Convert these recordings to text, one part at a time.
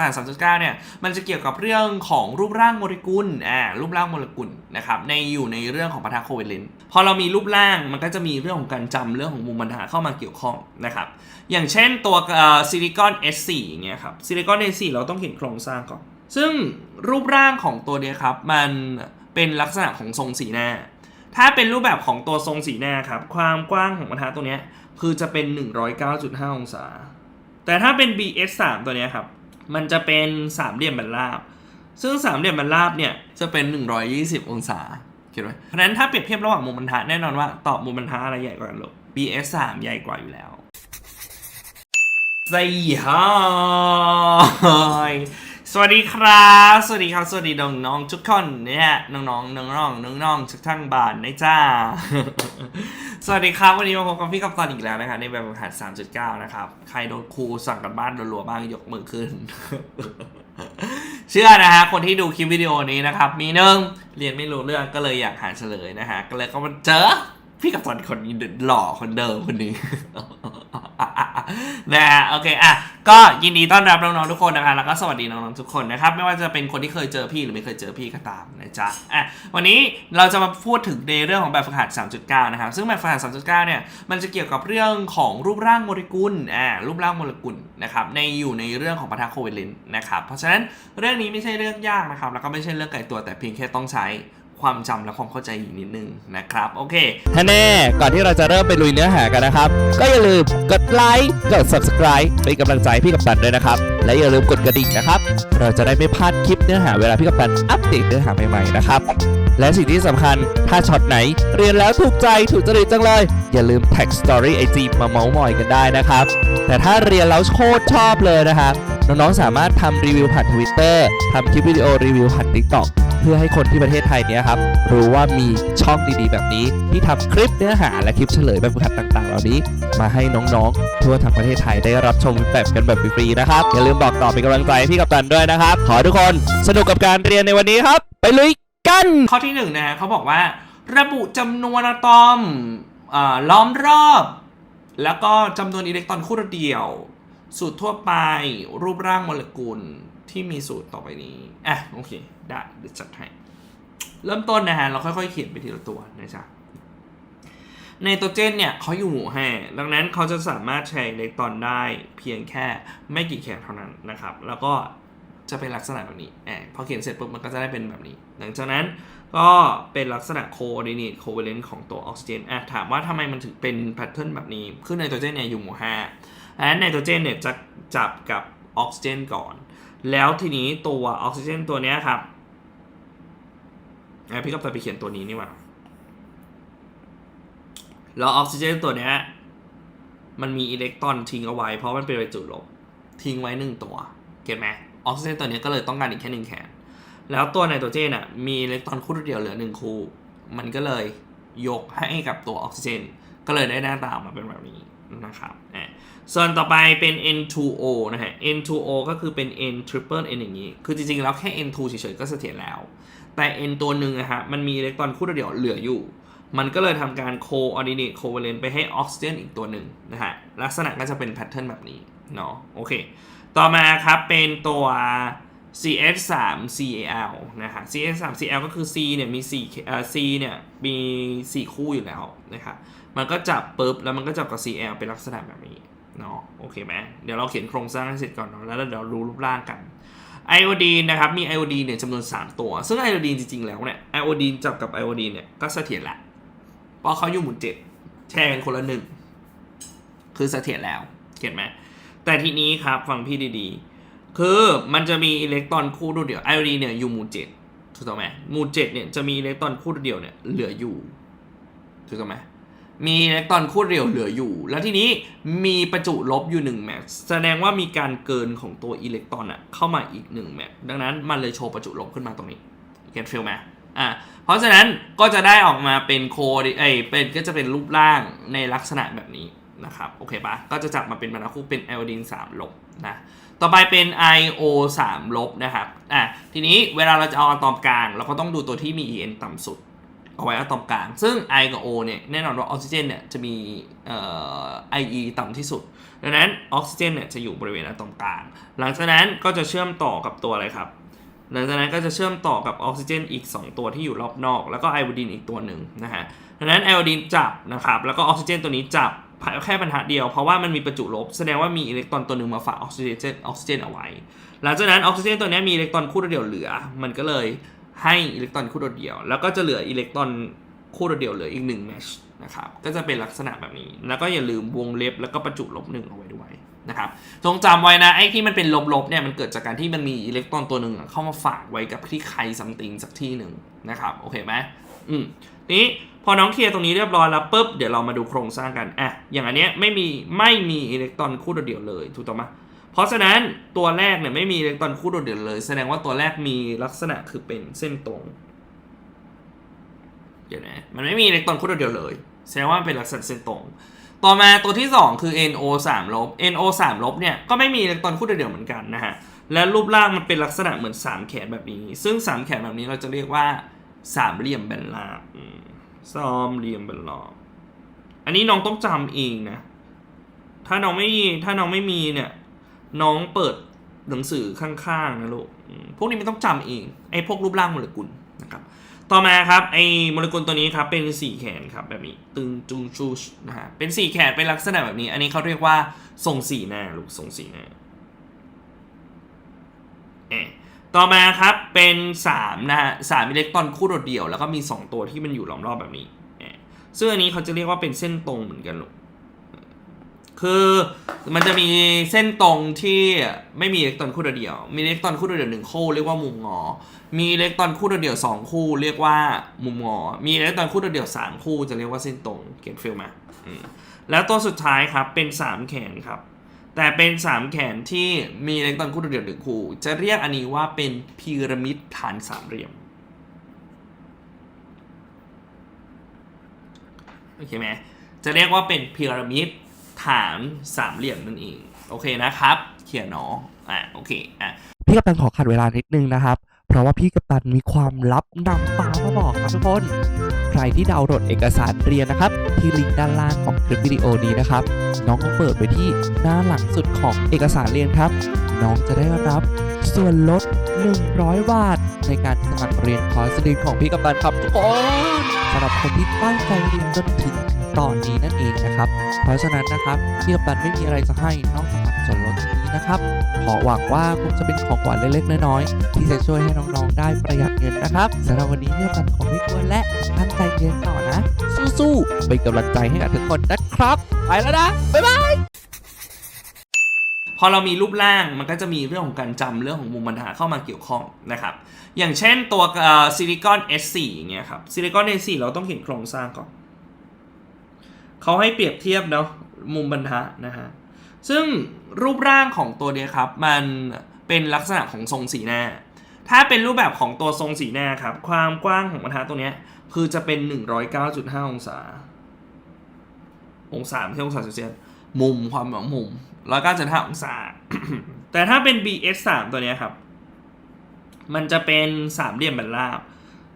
ฝ่าย3.9เนี่ยมันจะเกี่ยวกับเรื่องของรูปร่างโมเลกุลอ่ารูปร่างโมเลกุลนะครับในอยู่ในเรื่องของปะทะโคเวเลนต์พอเรามีรูปร่างมันก็จะมีเรื่องของการจำเรื่องของมุมบรรทัดเข้ามาเกี่ยวข้องนะครับอย่างเช่นตัวซิลิคอน S4 อย่างเงี้ยครับซิลิคอน S4 เราต้องเห็นโครงสร้างก่อน ซึ่งรูปร่างของตัวเนี้ยครับมันเป็นลักษณะของทรงสีหน้า ถ้าเป็นรูปแบบของตัวทรงสีหน้าครับความกว้างของบรรทัดตัวเนี้ยคือจะเป็น 109.5 องศา แต่ถ้าเป็น BS3 ตัวเนี้ยครับ มันจะเป็นสามเหลี่ยมบรราบ ซึ่งสามเหลี่ยมบรราบเนี่ยจะเป็น 120 องศาเห็นไหมเพราะฉะนั้นถ้าเปรียบเทียบระหว่างมุมบรรทัดแน่นอนว่าตอบมุมบรรทัดอะไรใหญ่กว่ากันหรอ BS3 ใหญ่กว่าอยู่แล้วสวัสดีครับสวัสดีครับ สวัสดีครับ สวัสดีน้องน้องๆทุกคนเนี่ยน้องน้องน้องน้องน้องน้องๆทุกท่านบ้านนะจ้า สวัสดีครับ วันนี้มาพบกับพี่กับตอนอีกแล้วนะครับในแบบหัด3.9 นะครับ ใครโดนครูสั่งกันบ้านรัวๆบ้างยกมือขึ้น เชื่อนะฮะคนที่ดูคลิปวิดีโอนี้นะครับ มีหนึ่งเรียนไม่รู้เรื่องก็เลยอยากหาเฉลยนะฮะก็เลยก็มาเจอ พี่กับตอนคนนี้หล่อคนเดิมคนนี้นะฮะโอเคอะก็ยินดีต้อนรับน้องๆทุกคนนะคะแล้วก็สวัสดีน้องๆทุกคนนะครับไม่ว่าจะเป็นคนที่เคยเจอพี่หรือไม่เคยเจอพี่ก็ตามนะจ๊ะอะวันนี้เราจะมาพูดถึงในเรื่องของแบบฝึกหัด 3.9 นะครับซึ่งแบบฝึกหัด 3.9 เนี่ยมันจะเกี่ยวกับเรื่องของรูปร่างโมเลกุลอ่ารูปร่างโมเลกุลนะครับในอยู่ในเรื่องของปะทะโคเวเลนต์นะครับเพราะฉะนั้นเรื่องนี้ไม่ใช่เรื่องยากนะครับแล้วก็ไม่ใช่เรื่องไกลตัวแต่เพียงแค่ต้องใช้ ความจำและความเข้าใจอีกนิดนึงนะครับ โอเคท่าแน่ก่อนที่เราจะเริ่มไปลุยเนื้อหากันนะครับ ก็อย่าลืมกดไลค์กด subscribe เป็นกำลังใจพี่กัปตันด้วยนะครับ และอย่าลืมกดกระดิ่งนะครับ เราจะได้ไม่พลาดคลิปเนื้อหาเวลาพี่กัปตันอัปเดตเนื้อหาใหม่ๆนะครับและสิ่งที่สำคัญถ้าช็อตไหน เรียนแล้วถูกใจถูกจริตจังเลย อย่าลืมแท็กสตอรี่ไอจีมาเมาส์มอยกันได้นะครับ แต่ถ้าเรียนแล้วโคตรชอบเลยนะครับน้องๆสามารถทำรีวิวผ่าน Twitter ทำคลิปวิดีโอรีวิวผ่าน TikTok เพื่อให้คนที่ประเทศไทยเนี้ยครับรู้ว่ามีช่องดีๆ แบบนี้ ที่ทำคลิปเนื้อหาและคลิปเฉลยแบบฝึกหัดต่างๆ เหล่านี้ มาให้น้องๆ ทั่วทั้งประเทศไทยได้รับชมแบบกันแบบฟรีๆนะครับอย่าลืมบอกต่อเป็นกำลังใจให้พี่กัปตันด้วยนะครับ ขอทุกคนสนุกกับการเรียนในวันนี้ครับ ไปลุยกันข้อที่หนึ่งนะเขาบอกว่า ระบุจำนวนอะตอมอล้อมรอบ แล้วก็จำนวนอิเล็กตรอนคู่เดียว สูตรทั่วไปรูปร่างโมเลกุลที่มีสูตรต่อไปนี้ อะ โอเค ได้เดี๋ยวจัดให้ เริ่มต้นนะฮะ เราค่อยๆ เขียนไปทีละตัวนะจ๊ะไนโตรเจนเนี่ยเขาอยู่หมู่ห้าดังนั้นเขาจะสามารถใช้อิเล็กตรอนได้เพียงแค่ไม่กี่แคร์เท่านั้นนะครับ แล้วก็จะเป็นลักษณะแบบนี้แอบพอเขียนเสร็จปุ๊บมันก็จะได้เป็นแบบนี้ หลังจากนั้นก็เป็นลักษณะโคอ r d i n a t e covalent ของตัวออกซิเจนอะถามว่าทำไมมันถึงเป็นแพทเทิร์นแบบนี้ คือไนโตรเจนเนี่ยอยู่หมู่ห้าอันนั้นไนโตรเจนเนี่ยจะจับกับออกซิเจนก่อน แล้วทีนี้ตัวออกซิเจนตัวเนี้ยครับอะพี่ก็ไปเขียนตัวนี้นี่หว่าแล้วออกซิเจนตัวเนี้ยมันมีอิเล็กตรอนทิ้งเอาไว้ เพราะมันเป็นบรรจุลบ ทิ้งไว้หนึ่งตัว เก็ตไหมออกซิเจนตัวนี้ก็เลยต้องการอีกแค่หนึ่งแขน แล้วตัวไนโตรเจนอะมีอิเล็กตรอนคู่เดียวเหลือหนึ่งคู่ มันก็เลยยกให้กับตัวออกซิเจน ก็เลยได้หน้าตาออกมาเป็นแบบนี้ นะครับอะส่วนต่อไปเป็น N2O นะฮะ N2O ก็คือเป็น N triple N อย่างนี้ คือจริงๆ แล้วแค่ N2 เฉยๆ ก็เสถียรแล้ว แต่ N ตัวหนึ่งอะฮะ มันมีอิเล็กตรอนคู่เดียวเหลืออยู่ มันก็เลยทำการ coordinate covalent ไปให้ออกซิเจนอีกตัวหนึ่งนะฮะ ลักษณะก็จะเป็นแพทเทิร์นแบบนี้เนาะ โอเค ต่อมาครับเป็นตัว CS3Cal นะฮะ CS3Cl ก็คือ C เนี่ยมี4เอ่อ C เนี่ยมี 4 คู่อยู่แล้วนะครับ มันก็จับปุ๊บแล้วมันก็จับกับ Cl เป็นลักษณะแบบนี้เนาะโอเคไหมเดี๋ยวเราเขียนโครงสร้างให้เสร็จก่อนเนาะแล้วเดี๋ยวรู้รูปร่างกันไอโอดีนนะครับมีไอโอดีนเนี่ยจำนวน 3 ตัว ซึ่งไอโอดีนจริงๆแล้วเนี่ยไอโอดีนจับกับไอโอดีนเนี่ยก็เสถียรและเพราะเขาอยู่หมู่เจ็ดแชร์กันคนละหนึ่งคือเสถียรแล้วเก็ตไหมแต่ทีนี้ครับฟังพี่ดีๆ คือมันจะมีอิเล็กตรอนคู่เดียวไอโอดีนเนี่ยอยู่หมู่เจ็ดถูกต้องไหมหมู่เจ็ดเนี่ยจะมีอิเล็กตรอนคู่เดียวเนี่ยเหลืออยู่ถูกต้องไหม มีอิเล็กตรอนคู่เดียวเหลืออยู่ แล้วทีนี้มีประจุลบอยู่1แมทแสดงว่ามีการเกินของตัวอิเล็กตรอนอะเข้ามาอีก1แมทดังนั้นมันเลยโชว์ประจุลบขึ้นมาตรงนี้เก็ตฟิลไหมอะเพราะฉะนั้นก็จะได้ออกมาเป็นโคดเอยเป็นก็จะเป็นรูปร่างในลักษณะแบบนี้นะครับโอเคปะก็จะจับมาเป็นบรรทัดคู่เป็นไอโอดีน3ลบนะต่อไปเป็น IO 3ลบนะครับอะทีนี้เวลาเราจะเอาอะตอมกลาง เราก็ต้องดูตัวที่มี EN ต่ำสุด เอาไว้อะตอมกลาง ซึ่ง I กับ O เนี่ยแน่นอนว่าออกซิเจนเนี่ยจะมีเอ่อ IE ต่ำที่สุด ดังนั้นออกซิเจนเนี่ยจะอยู่บริเวณอะตรงกลาง หลังจากนั้นก็จะเชื่อมต่อกับตัวอะไรครับ หลังจากนั้นก็จะเชื่อมต่อกับออกซิเจนอีก 2 ตัวที่อยู่รอบนอก แล้วก็ไอโอดีนอีกตัวหนึ่งนะฮะ ดังนั้นไอโอดีนจับนะครับ แล้วก็ออกซิเจนตัวนี้จับแค่บรรทัดเดียวเพราะว่ามันมีประจุลบ แสดงว่ามีอิเล็กตรอนตัวหนึ่งมาฝากออกซิเจนออกซิเจนเอาไว้ หลังจากนั้นออกซิเจนตัวนี้มีอิเล็กตรอนคู่เดียวเหลือ มันก็เลย ให้อิเล็กตรอนคู่เดียว แล้วก็จะเหลืออิเล็กตรอนคู่เดียวเหลืออีกหนึ่งแมชนะครับก็จะเป็นลักษณะแบบนี้ แล้วก็อย่าลืมวงเล็บแล้วก็ประจุลบหนึ่งเอาไว้ด้วยนะครับจงจำไว้นะไอ้ที่มันเป็นลบๆเนี่ยมันเกิดจากการที่มันมีอิเล็กตรอนตัวหนึ่งเข้ามาฝากไว้กับที่ใครซัมติงสักที่หนึ่งนะครับโอเคไหมอืมนี้พอน้องเคลียร์ตรงนี้เรียบร้อยแล้วปุ๊บเดี๋ยวเรามาดูโครงสร้างกันอะอย่างอันเนี้ยไม่มีไม่มีอิเล็กตรอนคู่เดียวเลยถูกต้องไหม เพราะฉะนั้นตัวแรกเนี่ยไม่มีอิเล็กตรอนคู่เดียวเลย แสดงว่าตัวแรกมีลักษณะคือเป็นเส้นตรงเดี๋ยวนะมันไม่มีอิเล็กตรอนคู่เดียวเลย แสดงว่าเป็นลักษณะเส้นตรง ต่อมาตัวที่ 2 คือ NO 3ลบ NO 3ลบเนี่ยก็ไม่มีอิเล็กตรอนคู่เดียวเหมือนกันนะฮะและรูปร่างมันเป็นลักษณะเหมือน 3 แขนแบบนี้ ซึ่ง 3 แขนแบบนี้เราจะเรียกว่าสามเหลี่ยมแบนราบอืมสามเหลี่ยมแบนราบอันนี้น้องต้องจำเองนะถ้าน้องไม่ถ้าน้องไม่มีเนี่ย น้องเปิดหนังสือข้างๆนะลูก พวกนี้ไม่ต้องจำเอง ไอ้พวกรูปร่างโมเลกุลนะครับ ต่อมาครับไอ้โมเลกุลตัวนี้ครับเป็นสี่แขนครับแบบนี้ตึงจุงชูชนะฮะ เป็นสี่แขนเป็นลักษณะแบบนี้ อันนี้เขาเรียกว่าทรงสี่หน้าลูกทรงสี่หน้าเอะต่อมาครับเป็น3นะฮะสามอิเล็กตรอนคู่โดดเดี่ยว แล้วก็มี 2 ตัวที่มันอยู่ล้อมรอบแบบนี้เอะซึ่งอันนี้เขาจะเรียกว่าเป็นเส้นตรงเหมือนกันลูก คือมันจะมีเส้นตรงที่ไม่มีอิเล็กตรอนคู่เดียว มีอิเล็กตรอนคู่เดียวหนึ่งคู่เรียกว่ามุมงอ มีอิเล็กตรอนคู่เดียวสองคู่เรียกว่ามุมงอ มีอิเล็กตรอนคู่เดียวสามคู่จะเรียกว่าเส้นตรงเก็ตฟิลมาอืมแล้วตัวสุดท้ายครับเป็นสามแขนครับ แต่เป็นสามแขนที่มีอิเล็กตรอนคู่เดียวหนึ่งคู่ จะเรียกอันนี้ว่าเป็นพีระมิดฐานสามเหลี่ยมโอเคไหมจะเรียกว่าเป็นพีระมิด ฐานสามเหลี่ยมนั่นเอง โอเคนะครับ เขียนเนาะอะโอเคอะพี่กัปตันขอขัดเวลานิดนึงนะครับ เพราะว่าพี่กัปตันมีความลับนำฟ้ามาบอกครับทุกคน ใครที่ดาวน์โหลดเอกสารเรียนนะครับ ที่ลิงก์ด้านล่างของคลิปวิดีโอนี้นะครับ น้องก็เปิดไปที่หน้าหลังสุดของเอกสารเรียนครับ น้องจะได้รับส่วนลด 100 บาท ในการสมัครเรียนคอร์สเรียนของพี่กัปตันครับทุกคนสำหรับคนที่ตั้งใจเรียนจนถึงตอนนี้นั่นเองนะครับ เพราะฉะนั้นนะครับพี่กัปตันไม่มีอะไรจะให้นอกจากส่วนลดนี้นะครับ ขอหวังว่าคงจะเป็นของขวัญเล็กๆน้อยๆที่จะช่วยให้น้องๆได้ประหยัดเงินนะครับสำหรับวันนี้พี่กัปตันขอไม่กวนและตั้งใจเรียนต่อนะ สู้ๆเป็นกำลังใจให้กับทุกคนนะครับ ไปแล้วนะบ๊ายบายพอเรามีรูปร่างมันก็จะมีเรื่องของการจำเรื่องของมุมบรรทัดเข้ามาเกี่ยวข้องนะครับ อย่างเช่นตัวซิลิคอน S4 อย่างเงี้ยครับซิลิคอน S4 เราต้องเห็นโครงสร้างก่อน เขาให้เปรียบเทียบเนาะมุมบรรทัดนะฮะซึ่งรูปร่างของตัวเนี้ยครับ มันเป็นลักษณะของทรงสีหน้า ถ้าเป็นรูปแบบของตัวทรงสีหน้าครับ ความกว้างของบรรทัดตัวเนี้ยคือจะเป็น 109.5 องศา องศาไม่ใช่องศาเซลเซียสมุมความหมายมุม109.5องศา แต่ถ้าเป็น BS3 ตัวเนี้ยครับ มันจะเป็นสามเหลี่ยมแบนราบ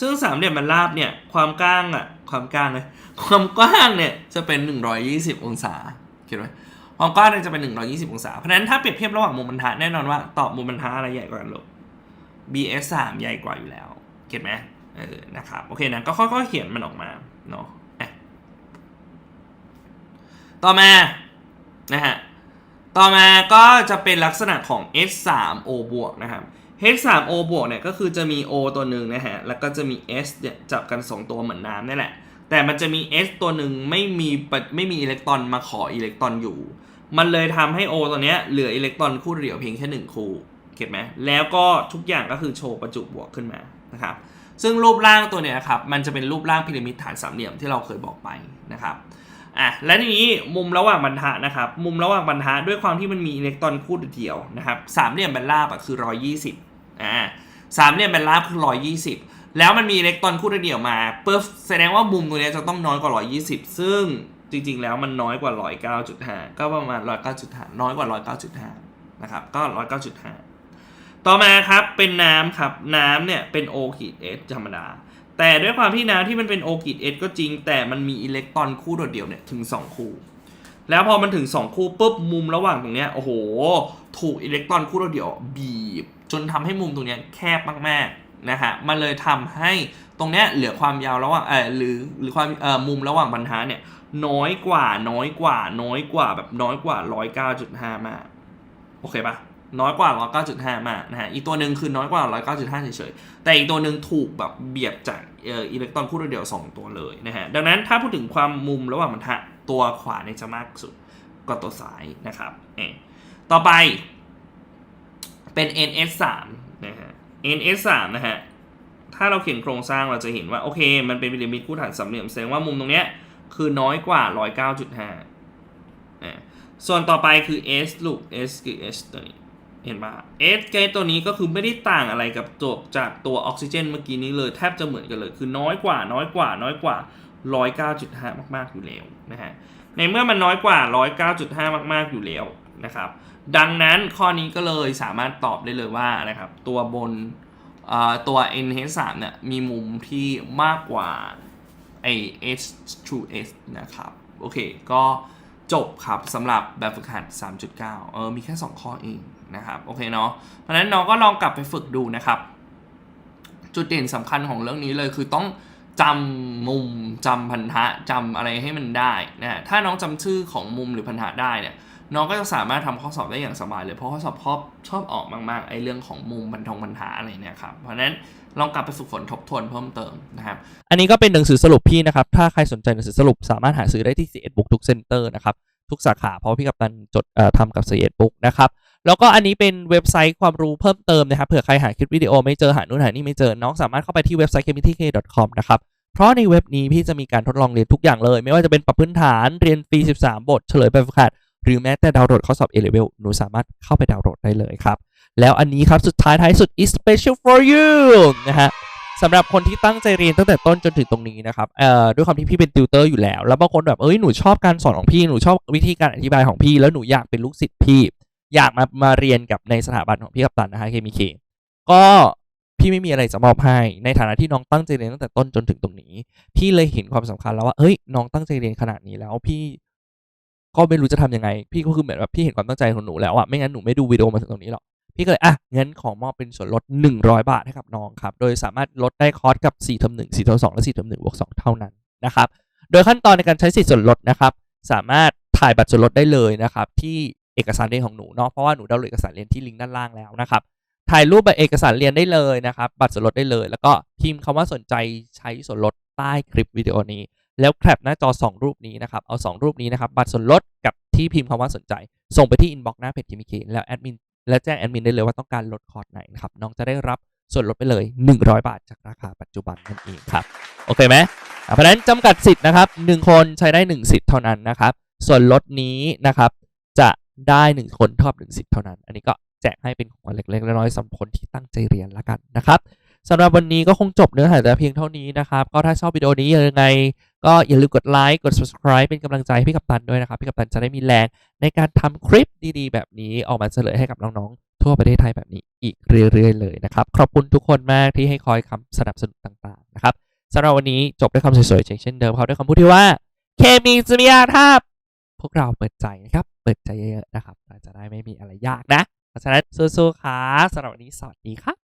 ซึ่งสามเหลี่ยมแบนราบเนี่ย ความกว้างอะความกว้างเลย ความกว้างเนี่ยจะเป็น 120 องศาคิดไหมความกว้างเนี่ยจะเป็น 120 องศา เพราะฉะนั้นถ้าเปรียบเทียบระหว่างมุมบรรทัดแน่นอนว่าตอบมุมบรรทัดอะไรใหญ่กว่ากันลูก BS3 ใหญ่กว่าอยู่แล้วเก็ตไหมเออนะครับโอเคนะก็ค่อยๆเขียนมันออกมาเนาะอะต่อมานะฮะต่อมาก็จะเป็นลักษณะของ S3O บวกนะครับ H3O บวกเนี่ยก็คือจะมี O ตัวหนึ่งนะฮะแล้วก็จะมี S เนี่ยจับกัน 2 ตัวเหมือนน้ำนี่แหละ แต่มันจะมี S ตัวหนึ่งไม่มีปะไม่มีอิเล็กตรอนมาขออิเล็กตรอนอยู่ มันเลยทำให้ O ตัวเนี้ยเหลืออิเล็กตรอนคู่เดียวเพียงแค่หนึ่งคู่เก็ตไหมแล้วก็ทุกอย่างก็คือโชว์ประจุบวกขึ้นมานะครับซึ่งรูปร่างตัวเนี้ยครับมันจะเป็นรูปร่างพีระมิดฐานสามเหลี่ยมที่เราเคยบอกไปนะครับอะและทีนี้มุมระหว่างบรรทัดนะครับ มุมระหว่างบรรทัดด้วยความที่มันมีอิเล็กตรอนคู่เดียวนะครับสามเหลี่ยมแบนราบอะคือ 120อ่าสามเหลี่ยมแบนราบคือ 120 แล้วมันมีอิเล็กตรอนคู่เดียวมาปุ๊บแสดงว่ามุมตัวนี้จะต้องน้อยกว่า 120 ซึ่งจริงๆ แล้วมันน้อยกว่า 109.5 ก็ประมาณ 109.5 น้อยกว่า 109.5 นะครับ ก็ 109.5 ต่อมาครับ เป็นน้ำครับ น้ำเนี่ย เป็น O ขีด S ธรรมดา แต่ด้วยความที่น้ำที่มันเป็น O ขีด S ก็จริง แต่มันมีอิเล็กตรอนคู่โดดเดี่ยวเนี่ย ถึง 2 คู่ แล้วพอมันถึง 2 คู่ปุ๊บ มุมระหว่างตรงเนี้ย โอ้โห ถูกอิเล็กตรอนคู่เดียวบีบ จนทำให้มุมตรงเนี้ยแคบมากๆ นะฮะมันเลยทำให้ตรงเนี้ยเหลือความยาวระหว่างเออหรือหรือความเอ่อมุมระหว่างบรรทัดเนี่ยน้อยกว่าน้อยกว่า น้อยกว่าแบบน้อยกว่า109.5มากโอเคปะน้อยกว่า109.5มากนะฮะอีกตัวหนึ่งคือน้อยกว่า109.5เฉยๆแต่อีกตัวหนึ่งถูกแบบเบียดจากเอ่ออิเล็กตรอนคู่เดียว2ตัวเลยนะฮะดังนั้นถ้าพูดถึงความมุมระหว่างบรรทัดตัวขวาเนี่ยจะมากสุดกว่าตัวซ้ายนะครับเออต่อไปเป็น NS3 นะฮะ NS3 นะฮะ ถ้าเราเขียนโครงสร้างเราจะเห็นว่า โอเค มันเป็นพีระมิดคู่ฐานสามเหลี่ยมแสดงว่ามุมตรงเนี้ยคือน้อยกว่า 109.5อ่าส่วนต่อไปคือ S ลูก S คือ S ตัวนี้ เห็นปะ S เกตัวนี้ก็คือไม่ได้ต่างอะไรกับตัวจากตัวออกซิเจนเมื่อกี้นี้เลยแทบจะเหมือนกันเลย คือน้อยกว่าน้อยกว่า น้อยกว่า 109.5 มากๆอยู่แล้วนะฮะ ในเมื่อมันน้อยกว่า 109.5 มากๆอยู่แล้วนะครับ ดังนั้นข้อนี้ก็เลยสามารถตอบได้เลยว่านะครับตัวบนเอ่อตัว NH3 เนี่ยมีมุมที่มากกว่าไอ H to S นะครับโอเคก็จบครับสำหรับแบบฝึกหัด 3.9 เออมีแค่ 2 ข้อเองนะครับโอเคเนาะเพราะนั้นน้องก็ลองกลับไปฝึกดูนะครับ จุดเด่นสำคัญของเรื่องนี้เลยคือต้องจำมุมจำพันธะจำอะไรให้มันได้นะถ้าน้องจำชื่อของมุมหรือพันธะได้เนี่ย น้องก็จะสามารถทำข้อสอบได้อย่างสบายเลยเพราะข้อสอบชอบชอบออกมากๆไอ้เรื่องของมุมบรรทงบรรทาอะไรเนี่ยครับเพราะนั้นลองกลับไปฝึกฝนทบทวนเพิ่มเติมนะครับ อันนี้ก็เป็นหนังสือสรุปพี่นะครับ ถ้าใครสนใจหนังสือสรุปสามารถหาซื้อได้ที่ c 1 Book ทุกเซ็นเตอร์นะครับ ทุกสาขาเพราะพี่กัปตันจดทำกับ c 1 Book นะครับ แล้วก็อันนี้เป็นเว็บไซต์ความรู้เพิ่มเติมนะครับ เผื่อใครหาคลิปวิดีโอไม่เจอหานู่นหานี่ไม่เจอ น้องสามารถเข้าไปที่เว็บไซต์ kmtk.com นะครับ เพราะในเว็บนี้พี่จะมีการทดลองเรียนทุกอย่างเลย ไม่ว่าจะเป็นปรับพื้นฐาน เรียนฟรี 13 บท เฉลยแบบฝึกหัด หรือแม้แต่ดาวน์โหลดข้อสอบ A-Level หนูสามารถเข้าไปดาวน์โหลดได้เลยครับ แล้วอันนี้ครับสุดท้ายท้ายสุด is special for you นะฮะสำหรับคนที่ตั้งใจเรียนตั้งแต่ต้นจนถึงตรงนี้นะครับเอ่อด้วยความที่พี่เป็นติวเตอร์อยู่แล้ว แล้วบางคนแบบเอ้ยหนูชอบการสอนของพี่หนูชอบวิธีการอธิบายของพี่ แล้วหนูอยากเป็นลูกศิษย์พี่ อยากมามาเรียนกับในสถาบันของพี่กัปตันนะฮะเคมีเคก็พี่ไม่มีอะไรจะมอบให้ ในฐานะที่น้องตั้งใจเรียนตั้งแต่ต้นจนถึงตรงนี้ พี่เลยเห็นความสำคัญแล้วว่าเฮ้ยน้องตั้งใจเรียนขนาดนี้แล้วพี่ ก็ไม่รู้จะทำยังไง พี่ก็คือเหมือนแบบพี่เห็นความตั้งใจของหนูแล้วอะไม่งั้นหนูไม่ดูวิดีโอมาถึงตรงนี้หรอก พี่ก็เลยอะงั้นของมอบเป็นส่วนลด 100 บาทให้กับน้องครับ โดยสามารถลดได้คอร์สกับ4เทอม1 4เทอม2และ4เทอม1บวก2เท่านั้นนะครับ โดยขั้นตอนในการใช้สิทธิ์ส่วนลดนะครับ สามารถถ่ายบัตรส่วนลดได้เลยนะครับที่เอกสารเรียนของหนูเนาะเพราะว่าหนูดาวน์โหลดเอกสารเรียนที่ลิงก์ด้านล่างแล้วนะครับถ่ายรูปแบบเอกสารเรียนได้เลยนะครับ บัตรส่วนลดได้เลย แล้วก็พิมพ์คำว่าสนใจใช้ส่วนลดใต้คลิปวิดีโอนี้ แล้วแคปหน้าจอ 2 รูปนี้นะครับ เอา 2 รูปนี้นะครับบัตรส่วนลดกับที่พิมพ์คำว่าสนใจ ส่งไปที่อินบ็อกซ์หน้าเพจคิมิเคแล้วแอดมินและแจ้งแอดมินได้เลยว่าต้องการลดคอร์สไหนนะครับน้องจะได้รับส่วนลดไปเลย 100 บาทจากราคาปัจจุบันนั่นเองครับโอเคไหมเพราะฉะนั้นจำกัดสิทธิ์นะครับ1คนใช้ได้ 1 สิทธิ์เท่านั้นนะครับส่วนลดนี้นะครับจะได้ 1 คนเทอบ1สิทธิ์เท่านั้น อันนี้ก็แจกให้เป็นของเล็กๆน้อยๆสำหรับคนที่ตั้งใจเรียนละกันนะครับสำหรับวันนี้ก็คงจบเนื้อหาแต่เพียงเท่านี้นะครับ ก็ถ้าชอบวิดีโอนี้ยังไง ก็อย่าลืมกดไลค์กด subscribe เป็นกำลังใจให้พี่กัปตันด้วยนะครับ พี่กัปตันจะได้มีแรงในการทำคลิปดีๆ แบบนี้ออกมาเฉลยให้กับน้องๆ ทั่วประเทศไทยแบบนี้อีกเรื่อยๆเลยนะครับ ขอบคุณทุกคนมากที่ให้คอยคำสนับสนุนต่างๆนะครับสำหรับวันนี้จบด้วยคำสวยๆเช่นเดิมเขาด้วยคำพูดที่ว่า เคมีสุริยาทาบพวกเราเปิดใจนะครับ เปิดใจเยอะๆนะครับจะได้ไม่มีอะไรยากนะ เพราะฉะนั้นสู้ๆค่ะสำหรับวันนี้สวัสดีครับ